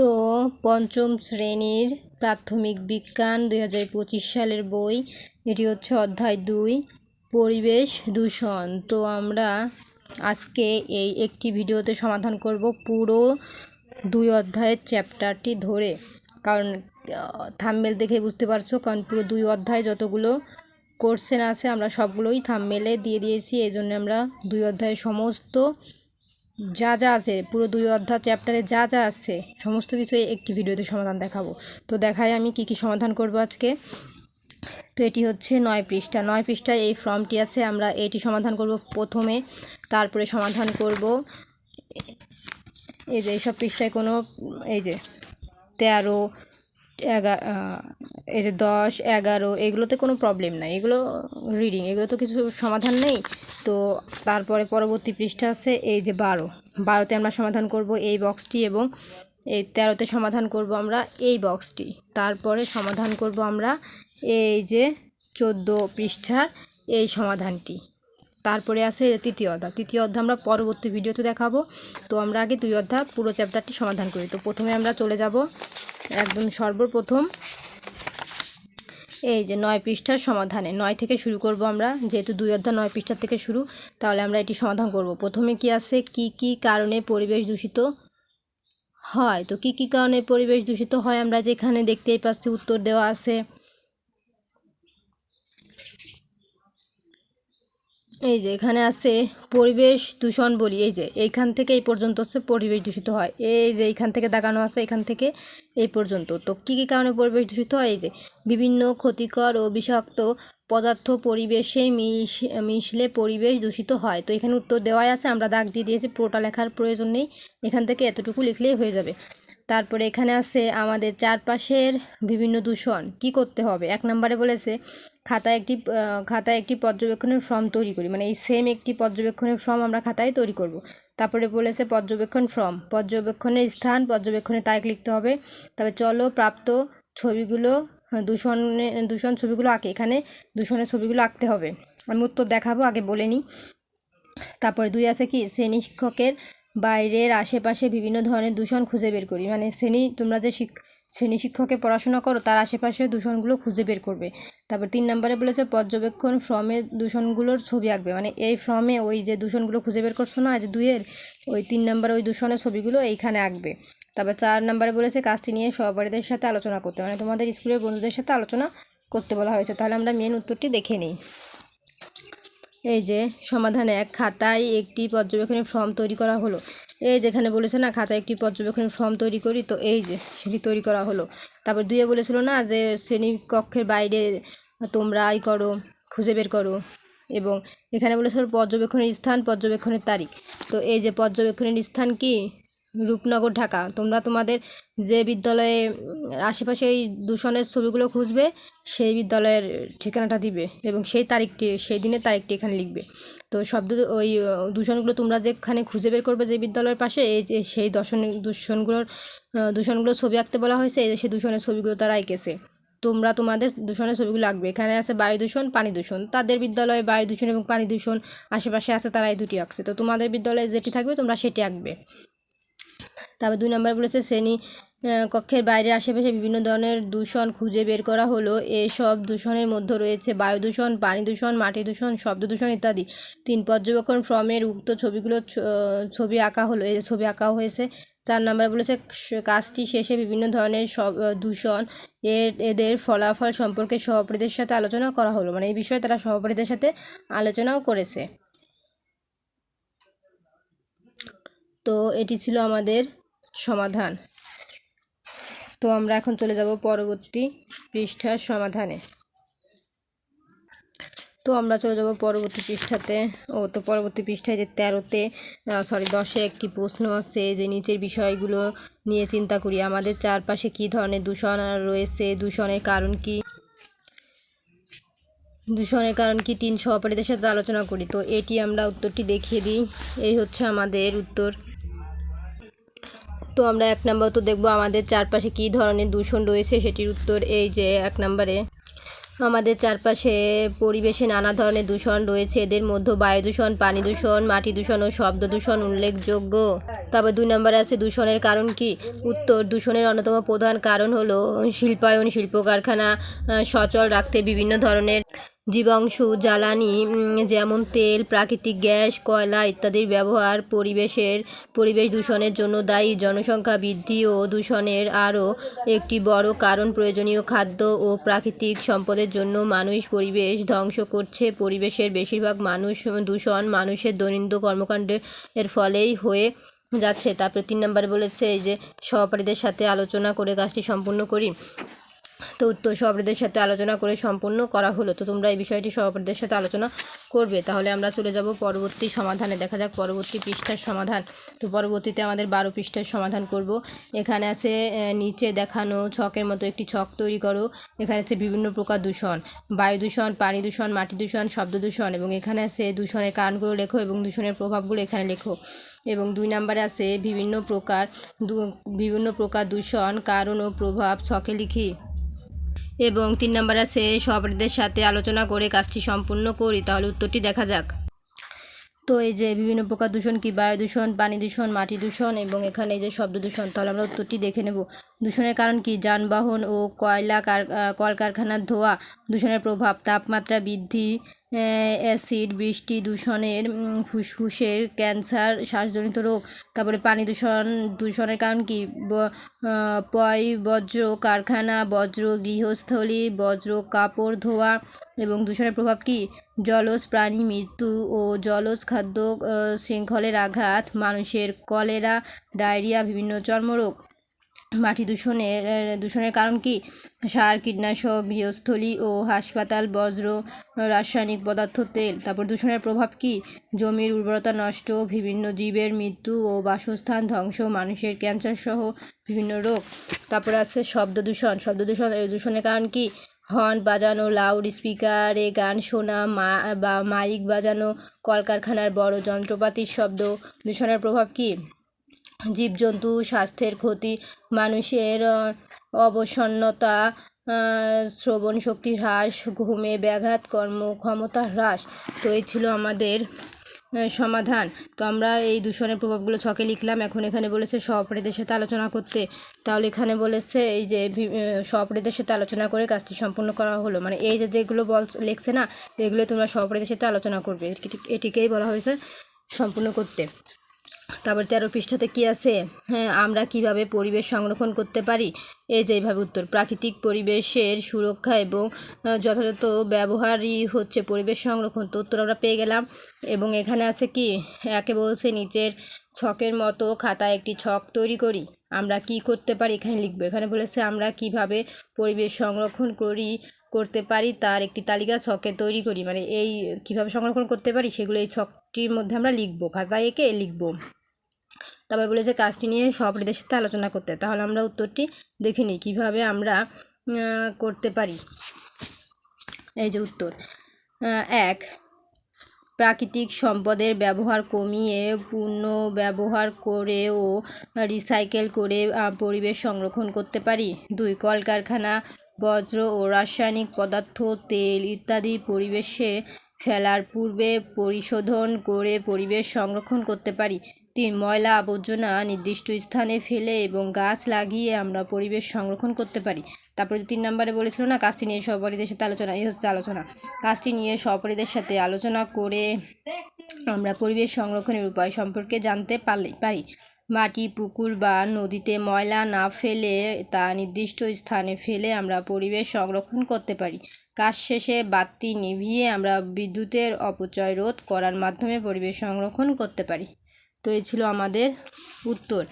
তো পঞ্চম শ্রেণির প্রাথমিক বিজ্ঞান দুই হাজার পঁচিশ সালের বই। এটি হচ্ছে অধ্যায় দুই, পরিবেশ দূষণ। তো আমরা আজকে এই একটি ভিডিওতে সমাধান করব পুরো দুই অধ্যায়ের চ্যাপ্টারটি ধরে। কারণ থাম্বেল দেখে বুঝতে পারছ, কারণ পুরো দুই অধ্যায় যতগুলো কোর্সেন আছে, আমরা সবগুলোই থাম্বেলে দিয়ে দিয়েছি। এই জন্য আমরা দুই অধ্যায়ের সমস্ত যা যা আছে, পুরো দুই অধ্যায় চ্যাপ্টারে যা যা আছে, সমস্ত কিছু একটি ভিডিওতে সমাধান দেখাবো। তো দেখায় আমি কি কি সমাধান করব আজকে। তো এটি হচ্ছে নয় পৃষ্ঠা। নয় পৃষ্ঠায় এই ফর্মটি আছে, আমরা এটি সমাধান করব প্রথমে, তারপরে সমাধান করব এই যে এইসব পৃষ্ঠায় কোনো, এই যে তেরো এগারো এই যে দশ, এগারো, এগুলোতে কোনো প্রবলেম নাই। এগুলো রিডিং এগুলো তো কিছু সমাধান নেই। তো তারপরে পরবর্তী পৃষ্ঠা আছে, এই যে বারো। বারোতে আমরা সমাধান করব এই বক্সটি এবং এই তেরোতে সমাধান করব আমরা এই বক্সটি তারপরে সমাধান করব আমরা এই যে চোদ্দ পৃষ্ঠার এই সমাধানটি। তারপরে আছে তৃতীয় অধ্যায়। তৃতীয় অধ্যায় আমরা পরবর্তী ভিডিওতে দেখাবো। তো আমরা আগে দুই অধ্যায় পুরো চ্যাপ্টারটি সমাধান করি। তো প্রথমে আমরা চলে যাব একদম সর্বপ্রথম। এই যে নয় পৃষ্ঠার সমাধানে, নয় থেকে শুরু করব আমরা, যেহেতু দুই অধ্যায় নয় পৃষ্ঠার থেকে শুরু, তাহলে আমরা এটি সমাধান করব। প্রথমে কি আছে? কি কি কারণে পরিবেশ দূষিত হয়? তো কি কি কারণে পরিবেশ দূষিত হয়? আমরা যেখানে দেখতেই পাচ্ছি, উত্তর দেওয়া আছে। এই যে এখানে আছে পরিবেশ দূষণ বলি, এই যে এইখান থেকে এই পর্যন্ত হচ্ছে পরিবেশ দূষিত হয়। এই যে এইখান থেকে দাগানো আছে এখান থেকে এই পর্যন্ত। তো কী কী কারণে পরিবেশ দূষিত হয়? এই যে বিভিন্ন ক্ষতিকর ও বিষাক্ত পদার্থ পরিবেশে মিশ, মিশলে পরিবেশ দূষিত হয়। তো এখানে উত্তর দেওয়াই আছে, আমরা দাগ দিয়ে দিয়েছি, পুরোটা লেখার প্রয়োজন নেই। এখান থেকে এতটুকু লিখলেই হয়ে যাবে। তারপরে এখানে আছে আমাদের চারপাশের বিভিন্ন দূষণ। কি করতে হবে? এক নম্বরে বলেছে, খাতায় একটি খাতায় একটি পর্যবেক্ষণের ফর্ম তৈরি করি। মানে এই সেম একটি পর্যবেক্ষণের ফর্ম আমরা খাতায় তৈরি করব। তারপরে বলেছে পর্যবেক্ষণ ফর্ম। পর্যবেক্ষণের স্থান, পর্যবেক্ষণের তারিখ লিখতে হবে। তবে চলো প্রাপ্ত ছবিগুলো দূষণে, দূষণ ছবিগুলো আঁকে। এখানে দূষণের ছবিগুলো আঁকতে হবে। আমি উত্তর দেখাবো, আগে বলে নিই। তারপরে দুই আছে কি? শ্রেণি শিক্ষকের বাইরের আশেপাশে বিভিন্ন ধরনের দূষণ খুঁজে বের করি। মানে শ্রেণি, তোমরা যে শিক, শ্রেণি শিক্ষকে পড়াশোনা করো, তার আশেপাশে দূষণগুলো খুঁজে বের করবে। তারপর তিন নম্বরে বলেছে, পর্যবেক্ষণ ফর্মে দূষণগুলোর ছবি আঁকবে। মানে এই ফর্মে ওই যে দূষণগুলো খুঁজে বের করছ না, যে দুইয়ের, ওই তিন নম্বরে ওই দূষণের ছবিগুলো এইখানে আঁকবে। তারপর চার নম্বরে বলেছে, কাজটি নিয়ে সহপাঠীদের সাথে আলোচনা করতে। মানে তোমাদের স্কুলের বন্ধুদের সাথে আলোচনা করতে বলা হয়েছে। তাহলে আমরা মেন উত্তরটি দেখে নিই। এই যে সমাধানে এক খাতায় একটি পর্যবেক্ষণের ফর্ম তৈরি করা হলো। এই যেখানে বলেছে না, খাতায় একটি পর্যবেক্ষণের ফর্ম তৈরি করি, তো এই যে সেটি তৈরি করা হলো। তারপর দুয়ে বলেছিল না যে শ্রেণীকক্ষের বাইরে তোমরা আই করো, খুঁজে বের করো এবং এখানে বলেছিল পর্যবেক্ষণের স্থান, পর্যবেক্ষণের তারিখ। তো এই যে পর্যবেক্ষণের স্থান কি? রূপনগর, ঢাকা। তোমরা তোমাদের যে বিদ্যালয়ে আশেপাশে এই দূষণের ছবিগুলো খুঁজবে, সেই বিদ্যালয়ের ঠিকানাটা দিবে এবং সেই তারিখটি, সেই দিনের তারিখটি এখানে লিখবে। তো শব্দ ওই দূষণগুলো তোমরা যেখানে খুঁজে বের করবে যে বিদ্যালয়ের পাশে, এই যে, সেই দূষণ দূষণগুলোর দূষণগুলোর ছবি আঁকতে বলা হয়েছে, এই যে, সেই দূষণের ছবিগুলো তারা এঁকেছে। তোমরা তোমাদের দূষণের ছবিগুলো আঁকবে। এখানে আছে বায়ু দূষণ, পানি দূষণ। তাদের বিদ্যালয়ে বায়ু দূষণ এবং পানি দূষণ আশেপাশে আছে, তারা এই দুটি আঁকছে। তো তোমাদের বিদ্যালয়ে যেটি থাকবে, তোমরা সেটি আঁকবে। তারপর দুই নম্বর বলেছে শ্রেণি কক্ষের বাইরের আশেপাশে বিভিন্ন ধরনের দূষণ খুঁজে বের করা হলো। এসব দূষণের মধ্যে রয়েছে বায়ু দূষণ পানি দূষণ মাটি দূষণ শব্দ দূষণ ইত্যাদি। তিন পর্যবেক্ষণ ফর্মের উক্ত ছবিগুলো ছবি আঁকা হলো এই ছবি আঁকা হয়েছে। চার নম্বর বলেছে কাজটি শেষে বিভিন্ন ধরনের সব দূষণ এর, এদের ফলাফল সম্পর্কে সহপাঠীদের সাথে আলোচনা করা হলো। মানে এই বিষয়ে তারা সহপাঠীদের সাথে আলোচনাও করেছে। তো এটি ছিল আমাদের সমাধান। তো আমরা এখন চলে যাব পরবর্তী পৃষ্ঠার সমাধানে। তো আমরা চলে যাব পরবর্তী পৃষ্ঠাতে। ও, তো পরবর্তী পৃষ্ঠায় যে তেরোতে সরি দশে একটি প্রশ্ন আছে যে নিচের বিষয়গুলো নিয়ে চিন্তা করি। আমাদের চারপাশে কী ধরনের দূষণ রয়েছে? দূষণের কারণ কি? দূষণের কারণ কি? তিন সহপাঠীদের সাথে আলোচনা করি। তো এটি আমরা উত্তরটি দেখিয়ে দিই। এই হচ্ছে আমাদের উত্তর। তো আমরা এক নম্বর তো দেখব আমাদের চারপাশে কী ধরনের দূষণ রয়েছে সেটির উত্তর এই যে এক নম্বরে। আমাদের চারপাশে পরিবেশে নানা ধরনের দূষণ রয়েছে, এদের মধ্যে বায়ু দূষণ, পানি দূষণ, মাটি দূষণ ও শব্দ দূষণ উল্লেখযোগ্য। তারপর দুই নম্বরে আছে দূষণের কারণ কি? উত্তর, দূষণের অন্যতম প্রধান কারণ হলো শিল্পায়ন শিল্প কারখানা সচল রাখতে বিভিন্ন ধরনের জীবাংশু, জ্বালানি যেমন তেল, প্রাকৃতিক গ্যাস, কয়লা ইত্যাদির ব্যবহার পরিবেশের, পরিবেশ দূষণের জন্য দায়ী। জনসংখ্যা বৃদ্ধি ও দূষণের আরও একটি বড় কারণ প্রয়োজনীয় খাদ্য ও প্রাকৃতিক সম্পদের জন্য মানুষ পরিবেশ ধ্বংস করছে। পরিবেশের বেশিরভাগ মানুষ দূষণ মানুষের দৈনন্দিন কর্মকাণ্ডের ফলেই হয়ে যাচ্ছে। তারপরে তিন নম্বরে বলেছে, এই যে সহপাঠীদের সাথে আলোচনা করে কাজটি সম্পূর্ণ করি। তো উত্তর সহপাঠীদের সাথে আলোচনা করে সম্পূর্ণ করা হলো। তো তোমরা এই বিষয়টি সহপাঠীদের সাথে আলোচনা করবে। তাহলে আমরা চলে যাব পরবর্তী সমাধানে। দেখা যাক পরবর্তী পৃষ্ঠার সমাধান। তো পরবর্তীতে আমাদের বারো পৃষ্ঠার সমাধান করব। এখানে আছে নিচে দেখানো ছকের মতো একটি ছক তৈরি করো। এখানে আছে বিভিন্ন প্রকার দূষণ। বায়ু দূষণ, পানি দূষণ, মাটি দূষণ, শব্দ দূষণ এবং এখানে আছে দূষণের কারণগুলো লেখো এবং দূষণের প্রভাবগুলো এখানে লেখো। এবং দুই নম্বরে আছে বিভিন্ন প্রকার বিভিন্ন প্রকার দূষণ, কারণ ও প্রভাব ছকে লিখি। এবং তিন নম্বর আছে, সহপাঠীদের সাথে আলোচনা করে কাজটি সম্পূর্ণ করি, তাহলে উত্তরটি দেখা যাক। তো এই যে বিভিন্ন প্রকার দূষণ, কি বায়ু দূষণ, পানি দূষণ, মাটি দূষণ এবং এখানে এই যে শব্দ দূষণ, তাহলে আমরা উত্তরটি দেখে নেব। দূষণের কারণ কি? যানবাহন ও কয়লা কলকারখানার ধোঁয়া, দূষণের প্রভাব, তাপমাত্রা বৃদ্ধি অ্যাসিড, বৃষ্টি, দূষণের ফুসফুসের ক্যান্সার, শ্বাসজনিত রোগ, তারপরে পানি দূষণ, দূষণের কারণ কি? পয় বজ্র কারখানা বজ্র গৃহস্থলী বজ্র কাপড় ধোয়া এবং দূষণের প্রভাব কি? জলজ প্রাণী মৃত্যু ও জলজ খাদ্য শৃঙ্খলের আঘাত, মানুষের কলেরা, ডায়রিয়া, বিভিন্ন চর্মরোগ মাটি দূষণের দূষণের কারণ কি? সার, কীটনাশক, গৃহস্থলী ও হাসপাতাল বজ্র রাসায়নিক পদার্থ, তেল। তারপর দূষণের প্রভাব কি? জমির উর্বরতা নষ্ট, বিভিন্ন জীবের মৃত্যু ও বাসস্থান ধ্বংস, মানুষের ক্যান্সার সহ বিভিন্ন রোগ। তারপর আছে শব্দ দূষণ। শব্দ দূষণ দূষণের কারণ কি? হর্ন বাজানো লাউড স্পিকারে গান শোনা, মা, বা মাইক বাজানো, কলকারখানার বড় যন্ত্রপাতির শব্দ। দূষণের প্রভাব কি? জীবজন্তু স্বাস্থ্যের ক্ষতি, মানুষের অবসন্নতা শ্রবণ শক্তি হ্রাস, ঘুমে ব্যাঘাত কর্মক্ষমতা হ্রাস, তো এই ছিল আমাদের সমাধান। তো আমরা এই দূষণের প্রভাবগুলো ছকে লিখলাম। এখন এখানে বলেছে সহপাঠীদের সাথে আলোচনা করতে। তাহলে এখানে বলেছে এই যে সহপাঠীদের সাথে আলোচনা করে কাজটি সম্পূর্ণ করা হলো। মানে এই যে যেগুলো বল, লিখছে না, এগুলো তোমরা সহপাঠীদের সাথে আলোচনা করবে। এটি- এটিকেই বলা হয়েছে সম্পূর্ণ করতে। তারপর তেরো পৃষ্ঠাতে কি আছে? হ্যাঁ আমরা কীভাবে পরিবেশ সংরক্ষণ করতে পারি? এই যে এইভাবে উত্তর। প্রাকৃতিক পরিবেশের সুরক্ষা এবং যথাযথ ব্যবহারই হচ্ছে পরিবেশ সংরক্ষণ। তো উত্তর আমরা পেয়ে গেলাম। এবং এখানে আছে কি? একে বলছে নিচের ছকের মতো খাতায় একটি ছক তৈরি করি। আমরা কি করতে পারি? এখানে লিখব। এখানে বলেছে আমরা কীভাবে পরিবেশ সংরক্ষণ করি, করতে পারি তার একটি তালিকা ছকে তৈরি করি। মানে এই কীভাবে সংরক্ষণ করতে পারি, সেগুলো এই ছকটির মধ্যে আমরা লিখব। খাতায় এঁকে লিখব। তারপর বলেছে কাজটি নিয়ে সহপাঠীদের সাথে আলোচনা করতে। তাহলে আমরা উত্তরটি দেখে নিই, কীভাবে আমরা করতে পারি। এই যে উত্তর। এক, প্রাকৃতিক সম্পদের ব্যবহার কমিয়ে পুনঃ ব্যবহার করে ও রিসাইকেল করে পরিবেশ সংরক্ষণ করতে পারি। দুই, কলকারখানা বজ্র ও রাসায়নিক পদার্থ, তেল ইত্যাদি পরিবেশে ফেলার পূর্বে পরিশোধন করে পরিবেশ সংরক্ষণ করতে পারি। তিন ময়লা আবর্জনা নির্দিষ্ট স্থানে ফেলে এবং গাছ লাগিয়ে আমরা পরিবেশ সংরক্ষণ করতে পারি। তারপরে তিন নম্বরে বলেছিল না, কাজটি নিয়ে সহপাঠীদের সাথে আলোচনা, এই হচ্ছে আলোচনা। কাজটি নিয়ে সহপাঠীদের সাথে আলোচনা করে আমরা পরিবেশ সংরক্ষণের উপায় সম্পর্কে জানতে পারলে, পারি। মাটি, পুকুর বা নদীতে ময়লা না ফেলে তা নির্দিষ্ট স্থানে ফেলে আমরা পরিবেশ সংরক্ষণ করতে পারি। কাজ শেষে বাতি নিভিয়ে আমরা বিদ্যুতের অপচয় রোধ করার মাধ্যমে পরিবেশ সংরক্ষণ করতে পারি। তো এই ছিল আমাদের উত্তর।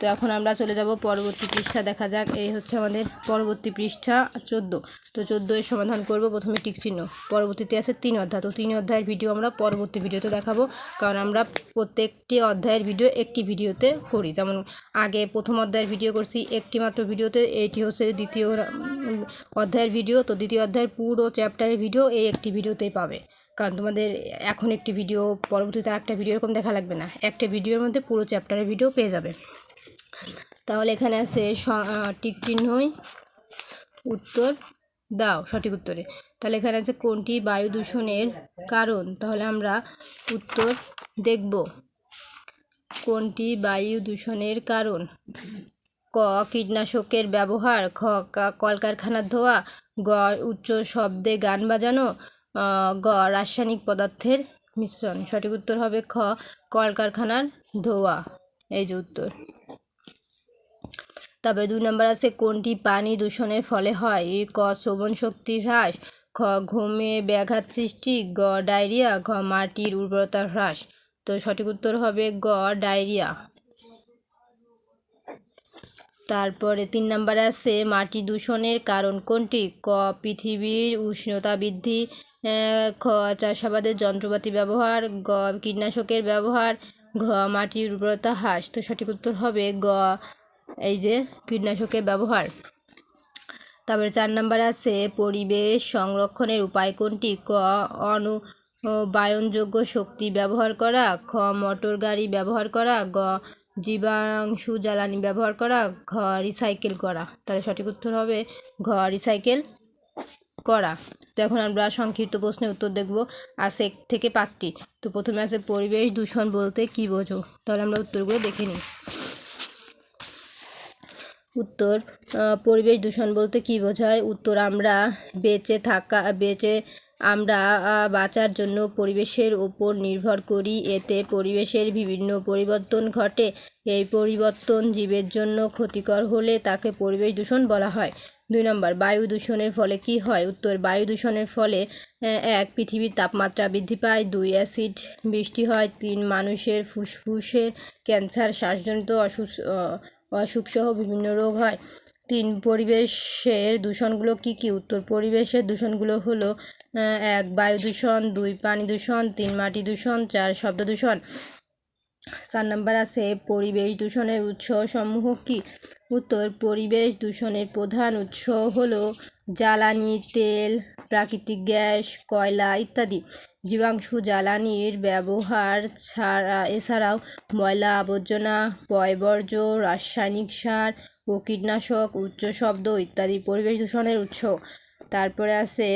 তো এখন আমরা চলে যাব পরবর্তী পৃষ্ঠা, দেখা যাক। এই হচ্ছে আমাদের পরবর্তী পৃষ্ঠা চোদ্দ। তো চোদ্দ এর সমাধান করব, প্রথমে টিক চিহ্ন। পরবর্তীতে আছে তিন অধ্যায়। তো তিন অধ্যায়ের ভিডিও আমরা পরবর্তী ভিডিওতে দেখাবো, কারণ আমরা প্রত্যেকটি অধ্যায়ের ভিডিও একটি ভিডিওতে করি। যেমন আগে প্রথম অধ্যায়ের ভিডিও করছি, একটি মাত্র ভিডিওতে এইটি হচ্ছে দ্বিতীয় অধ্যায়ের ভিডিও। তো দ্বিতীয় অধ্যায়ের পুরো চ্যাপ্টারের ভিডিও এই একটি ভিডিওতেই পাবে। কারণ তোমাদের এখন একটি ভিডিও পরবর্তীতে একটা ভিডিও এরকম দেখা লাগবে না। একটা ভিডিওর মধ্যে পুরো চ্যাপ্টারের ভিডিও পেয়ে যাবে। তাহলে এখানে আছে টিক চিহ্নই, উত্তর দাও, সঠিক উত্তরে। তাহলে এখানে আছে কোনটি? বায়ু দূষণের কারণ। তাহলে আমরা উত্তর দেখব। কোনটি? বায়ু দূষণের কারণ। ক, কীটনাশকের ব্যবহার। খ কলকারখানার ধোয়া। গ, উচ্চ শব্দে গান বাজানো। গ, রাসায়নিক পদার্থের মিশ্রণ। সঠিক উত্তর হবে খ, কলকারখানার ধোয়া। এই যে উত্তর। তারপরে দুই নম্বর আছে, কোনটি পানি দূষণের ফলে হয়? এ, ক, শ্রবণ শক্তি হ্রাস, খ, ঘুমে ব্যাঘাত সৃষ্টি, গ, ডায়রিয়া, ঘ, মাটির উর্বরতা হ্রাস। তো সঠিক উত্তর হবে গ, ডায়রিয়া। তারপরে তিন নম্বরে আছে মাটি দূষণের কারণ কোনটি? ক, পৃথিবীর উষ্ণতা বৃদ্ধি খ, চাষাবাদের যন্ত্রপাতি ব্যবহার, গ, কীটনাশকের ব্যবহার, ঘ, মাটির উর্বরতা হ্রাস। তো সঠিক উত্তর হবে গ, এই যে কীটনাশকের ব্যবহার। তারপরে চার নাম্বার আছে পরিবেশ সংরক্ষণের উপায় কোনটি? ক অনু বায়নযোগ্য শক্তি ব্যবহার করা, খ, মোটর গাড়ি ব্যবহার করা, গ জীবাণু জ্বালানি ব্যবহার করা ঘ রিসাইকেল করা। তাহলে সঠিক উত্তর হবে ঘ রিসাইকেল করা। তো এখন আমরা সংক্ষিপ্ত প্রশ্নের উত্তর দেখব। আছে এক থেকে পাঁচটি। তো প্রথমে আছে পরিবেশ দূষণ বলতে কি বোঝো? তাহলে আমরা উত্তরগুলো দেখে নিই। উত্তর পরিবেশ দূষণ বলতে কি বোঝায়? উত্তর, আমরা বেঁচে থাকা, বেঁচে আমরা বাঁচার জন্য পরিবেশের ওপর নির্ভর করি। এতে পরিবেশের বিভিন্ন পরিবর্তন ঘটে। এই পরিবর্তন জীবের জন্য ক্ষতিকর হলে তাকে পরিবেশ দূষণ বলা হয়। দুই নম্বর বায়ু দূষণের ফলে কি হয়? উত্তর বায়ু দূষণের ফলে এক পৃথিবীর তাপমাত্রা বৃদ্ধি পায়। দুই অ্যাসিড বৃষ্টি হয়। তিন মানুষের ফুসফুসের ক্যান্সার শ্বাসজনিত আহ, অসুখসহ বিভিন্ন রোগ হয়। তিন পরিবেশের দূষণগুলো কি কি? উত্তর পরিবেশের দূষণগুলো হলো এক, বায়ু দূষণ, দুই, পানি দূষণ, তিন, মাটি দূষণ, চার, শব্দ দূষণ। চার নম্বর আছে, পরিবেশ দূষণের উৎস সমূহ কি? উত্তর, পরিবেশ দূষণের প্রধান উৎস হলো জ্বালানি, তেল, প্রাকৃতিক গ্যাস, কয়লা ইত্যাদি। জীবাণু জ্বালানির ব্যবহার ছাড়া, এছাড়াও ময়লা, আবর্জনা, পয়বর্জ্য, রাসায়নিক সার ও কীটনাশক, উচ্চ শব্দ ইত্যাদি পরিবেশ দূষণের উৎস। তারপরে আছে,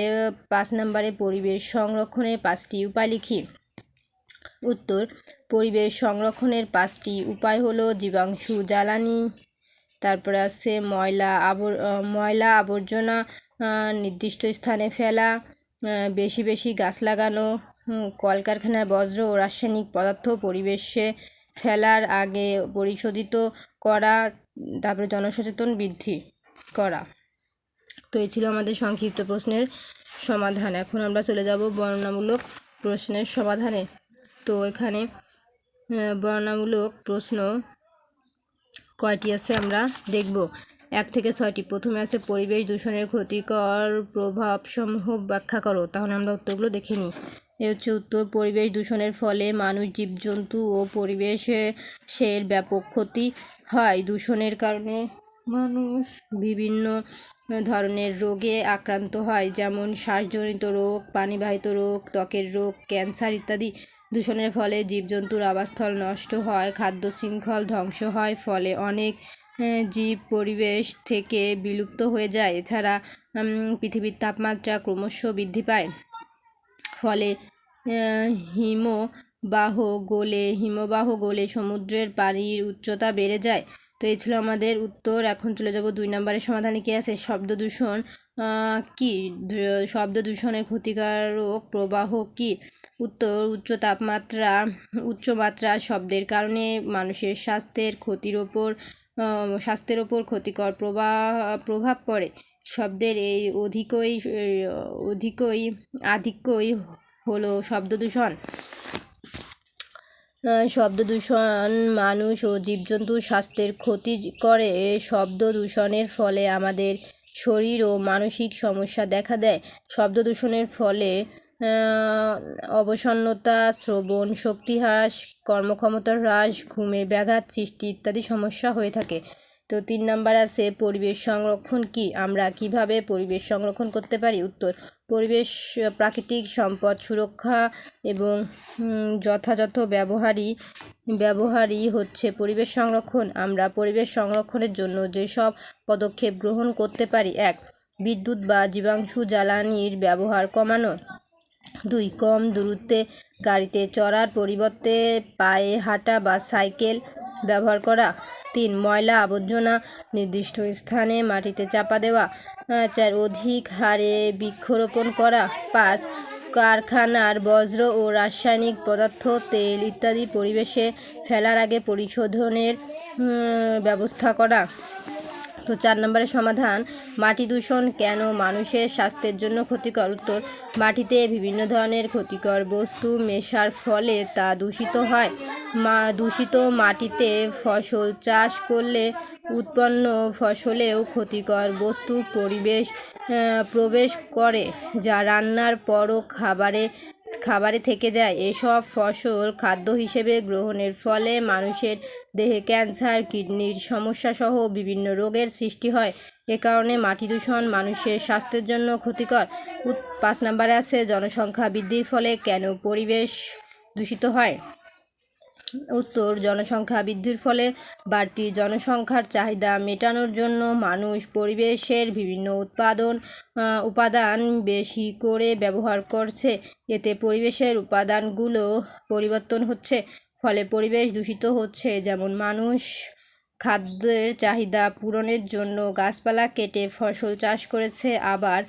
পাঁচ নম্বরে পরিবেশ সংরক্ষণের পাঁচটি উপায় লিখি। উত্তর, পরিবেশ সংরক্ষণের পাঁচটি উপায় হলো জীবাণু জ্বালানি, তারপরে আছে ময়লা আবর ময়লা আবর্জনা নির্দিষ্ট স্থানে ফেলা বেশি বেশি গাছ লাগানো কলকারখানার বজ্র ও রাসায়নিক পদার্থ পরিবেশে ফেলার আগে পরিশোধিত করা, তারপরে জনসচেতন বৃদ্ধি করা। তো এই ছিল আমাদের সংক্ষিপ্ত প্রশ্নের সমাধান। এখন আমরা চলে যাব বর্ণনামূলক প্রশ্নের সমাধানে। তো এখানে বর্ণনামূলক প্রশ্ন কয়টি আছে আমরা দেখব। এক থেকে ছয়টি। প্রথমে আছে, পরিবেশ দূষণের ক্ষতিকর প্রভাবসমূহ ব্যাখ্যা করো। তাহলে আমরা উত্তরগুলো দেখে নিই। এ হচ্ছে উত্তর, পরিবেশ দূষণের ফলে মানুষ, জীবজন্তু ও পরিবেশের ব্যাপক ক্ষতি হয়। দূষণের কারণে মানুষ বিভিন্ন ধরনের রোগে আক্রান্ত হয়, যেমন শ্বাসজনিত রোগ, পানিবাহিত রোগ, ত্বকের রোগ, ক্যান্সার ইত্যাদি। দূষণের ফলে জীবজন্তুর আবাসস্থল নষ্ট হয়, খাদ্য শৃঙ্খল ধ্বংস হয়, ফলে অনেক জীব পরিবেশ থেকে বিলুপ্ত হয়ে যায়। এছাড়া পৃথিবীর তাপমাত্রা ক্রমশ বৃদ্ধি পায়। ফলে হিমবাহ গলে হিমবাহ গলে সমুদ্রের পানির উচ্চতা বেড়ে যায়। তো এই ছিল আমাদের উত্তর। এখন চলে যাব দুই নম্বরের সমাধানে কী আছে? শব্দ দূষণ। কি? শব্দ দূষণের ক্ষতিকারক প্রবাহ কি? উত্তর, উচ্চ তাপমাত্রা, উচ্চ মাত্রা শব্দের কারণে মানুষের স্বাস্থ্যের ক্ষতির ওপর স্বাস্থ্যের ওপর ক্ষতিকর প্রভাব প্রভাব পড়ে। শব্দের এই অধিকই অধিকই, আধিক্যই হলো শব্দ দূষণ। শব্দ দূষণ মানুষ ও জীবজন্তুর স্বাস্থ্যের ক্ষতি করে। শব্দ দূষণের ফলে আমাদের শরীর ও মানসিক সমস্যা দেখা দেয়। শব্দ দূষণের ফলে অবসন্নতা, শ্রবণ শক্তি হ্রাস, কর্মক্ষমতা হ্রাস, ঘুমে ব্যাঘাত সৃষ্টি ইত্যাদি সমস্যা হয়ে থাকে। তো তিন নাম্বার আছে পরিবেশ সংরক্ষণ কি? আমরা কীভাবে পরিবেশ সংরক্ষণ করতে পারি? উত্তর, পরিবেশ, প্রাকৃতিক সম্পদ সুরক্ষা এবং যথাযথ ব্যবহারই ব্যবহারই হচ্ছে পরিবেশ সংরক্ষণ। আমরা পরিবেশ সংরক্ষণের জন্য যেসব পদক্ষেপ গ্রহণ করতে পারি, এক, বিদ্যুৎ বা জীবাণু জ্বালানির ব্যবহার কমানো, দুই, কম দূরত্বে গাড়িতে চড়ার পরিবর্তে পায়ে হাঁটা বা সাইকেল ব্যবহার করা। তিন, ময়লা আবর্জনা নির্দিষ্ট স্থানে মাটিতে চাপা দেওয়া। চার, অধিক হারে বৃক্ষরোপণ করা। পাঁচ, কারখানার বজ্র ও রাসায়নিক পদার্থ, তেল ইত্যাদি পরিবেশে ফেলার আগে পরিশোধনের ব্যবস্থা করা। তো চার নম্বরের সমাধান, মাটি দূষণ কেন মানুষের স্বাস্থ্যের জন্য ক্ষতিকর? উত্তর, মাটিতে বিভিন্ন ধরনের ক্ষতিকর বস্তু মেশার ফলে তা দূষিত হয়। মা, দূষিত মাটিতে ফসল চাষ করলে উৎপন্ন ফসলেও ক্ষতিকর বস্তু পরিবেশ প্রবেশ করে, যা রান্নার পরও খাবারে খাবারে থেকে যায়। এসব ফসল খাদ্য হিসেবে গ্রহণের ফলে মানুষের দেহে ক্যান্সার, কিডনির সমস্যাসহ বিভিন্ন রোগের সৃষ্টি হয়। এ কারণে মাটি দূষণ মানুষের স্বাস্থ্যের জন্য ক্ষতিকর। পাঁচ নম্বরে আছে, জনসংখ্যা বৃদ্ধির ফলে কেন পরিবেশ দূষিত হয়? উত্তর, জনসংখ্যা বৃদ্ধির ফলে বাড়তি জনসংখ্যার চাহিদা মেটানোর জন্য মানুষ পরিবেশের বিভিন্ন উৎপাদন উপাদান বেশি করে ব্যবহার করছে। এতে পরিবেশের উপাদানগুলো পরিবর্তন হচ্ছে, ফলে পরিবেশ দূষিত হচ্ছে। যেমন মানুষ খাদ্যের চাহিদা পূরণের জন্য গাছপালা কেটে ফসল চাষ করেছে। আবার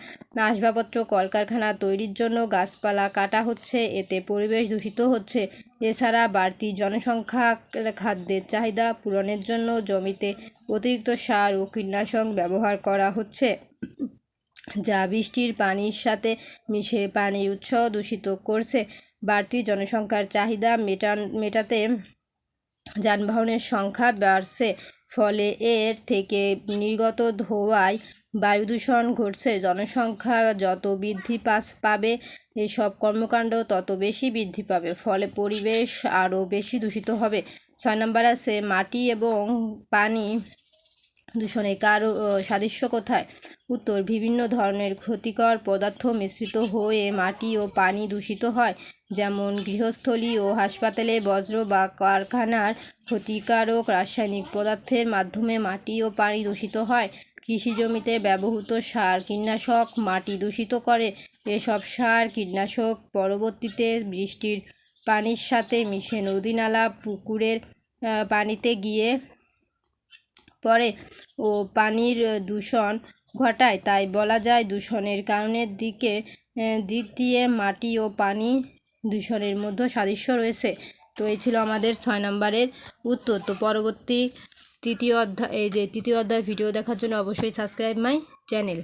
আসবাবপত্র কলকারখানা তৈরির জন্য গাছপালা কাটা হচ্ছে। এতে পরিবেশ দূষিত হচ্ছে। এছাড়া বাড়তি জনসংখ্যা খাদ্যের চাহিদা পূরণের জন্য জমিতে অতিরিক্ত সার ও কীটনাশক ব্যবহার করা হচ্ছে। যা বৃষ্টির পানির সাথে মিশে পানির উৎস দূষিত করছে। বাড়তি জনসংখ্যার চাহিদা মেটান, মেটাতে যানবাহনের সংখ্যা বাড়ছে, ফলে এর থেকে নির্গত ধোঁয়ায় বায়ু দূষণ ঘটছে। জনসংখ্যা যত বৃদ্ধি পাস পাবে, এসব কর্মকাণ্ড তত বেশি বৃদ্ধি পাবে, ফলে পরিবেশ আরও বেশি দূষিত হবে। ছয় নম্বর আছে মাটি এবং পানি দূষণে কারও সাদৃশ্য কোথায়? উত্তর, বিভিন্ন ধরনের ক্ষতিকর পদার্থ মিশ্রিত হয়ে মাটি ও পানি দূষিত হয়, যেমন গৃহস্থলী ও হাসপাতালে বজ্র বা কারখানার ক্ষতিকারক রাসায়নিক পদার্থের মাধ্যমে মাটি ও পানি দূষিত হয়। কৃষি জমিতে ব্যবহৃত সার কীটনাশক মাটি দূষিত করে। এসব সার কীটনাশক পরবর্তীতে বৃষ্টির পানির সাথে মিশে নদী নালা পুকুরের পানিতে গিয়ে পড়ে ও পানির দূষণ ঘটায়। তাই বলা যায় দূষণের কারণের দিকে দিক দিয়ে মাটি ও পানি দূষণের মধ্যে সাদৃশ্য রয়েছে। তো এই ছিল আমাদের ছয় নম্বরের উত্তর। তো পরবর্তী তৃতীয় অধ্যায়, এই যে তৃতীয় অধ্যায় ভিডিও দেখার জন্য অবশ্যই সাবস্ক্রাইব মাই চ্যানেল।